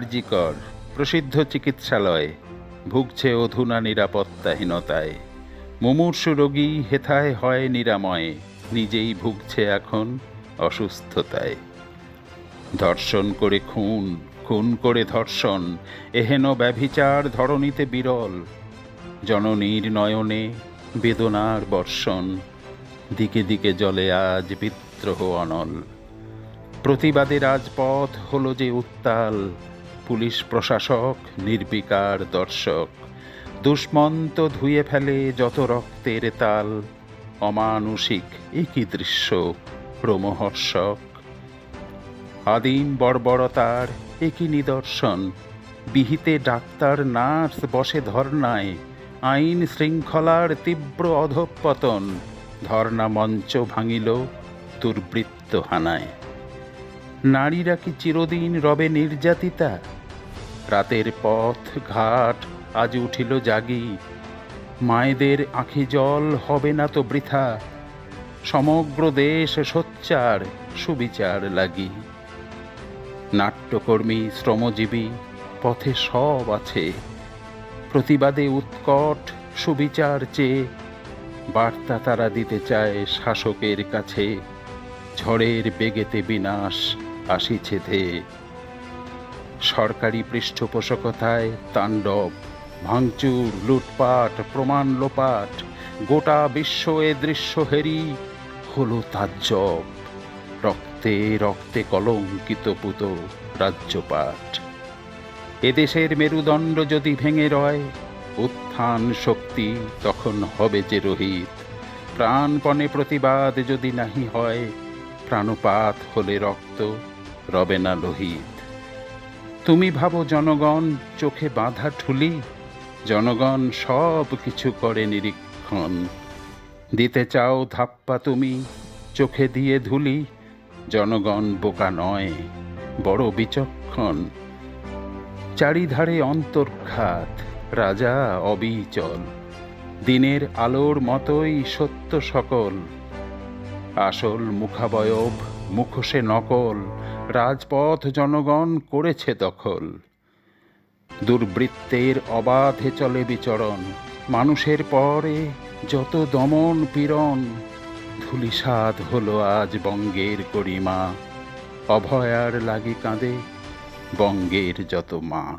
আরজিকর প্রসিদ্ধ চিকিৎসালয়, ভুগছে অধুনা নিরাপত্তাহীনতায়। মুমূর্ষু রোগী হেথায় হয় নিরাময়ে, নিজেই ভুগছে এখন অসুস্থতায়। ধর্ষণ করে খুন খুন করে ধর্ষণ, এহেন ব্যভিচার ধরণীতে বিরল। জননীর নয়নে বেদনার বর্ষণ, দিকে দিকে জলে আজ বিদ্রোহ অনল। প্রতিবাদে রাজপথ হলো যে উত্তাল পুলিশ প্রশাসক, নির্বিকার দর্শক। দুষ্মন্ত ধুয়ে ফেলে যত রক্তের তাল, অমানুষিক একই দৃশ্য রোমহর্ষক আদিম বর্বরতার একই নিদর্শন, বিহিতে ডাক্তার, নার্স বসে ধর্নায়, আইন শৃঙ্খলার তীব্র অধঃপতন ধর্না মঞ্চ ভাঙিল দুর্বৃত্ত হানায়। নারীরা কি চিরদিন রবে নির্যাতিতা? রাতের পথ ঘাট আজ উঠিল জাগি। মায়েদের আঁখি জল হবে না তো বৃথা। সমগ্র দেশ সোচ্চার, সুবিচার লাগি। নাট্যকর্মী, শ্রমজীবী, পথে সব আছে। প্রতিবাদে উৎকট, সুবিচার চেয়ে বার্তা তারা দিতে চায় শাসকের কাছে। ঝড়ের বেগেতে বিনাশ আসিছে ধেয়ে সরকারি পৃষ্ঠপোষকতায় তাণ্ডব, ভাঙচুর, লুটপাট, প্রমাণ লোপাট, গোটা বিশ্ব এ দৃশ্য হেরি হলো তাজ্জব রক্তে রক্তে কলঙ্কিত পুত রাজ্যপাট। এদেশের মেরুদণ্ড যদি ভেঙে রয়, উত্থান শক্তি তখন হবে যে রোহিত। প্রাণপণে প্রতিবাদ যদি নাহি হয়, প্রাণপাত হলে রক্ত রবে না লোহিত। তুমি ভাবো জনগণ চোখে বাঁধা ঠুলি, জনগণ সব কিছু করে নিরীক্ষণ। দিতে চাও ধাপ্পা তুমি, চোখে দিয়ে ধুলি, জনগণ বোকা নয়, বড় বিচক্ষণ। চারিধারে অন্তর্ঘাত, রাজা অবিচল, দিনের আলোর মতোই সত্য সকল। আসল মুখাবয়ব মুখোশে নকল রাজপথ জনগণ করেছে দখল। দুর্বৃত্তের অবাধে চলে বিচরণ। মানুষের পরে যত দমন পীড়ন ধুলিসাদ হলো আজ বঙ্গের করিমা অভয়ার লাগি কাঁদে বঙ্গের যত মা।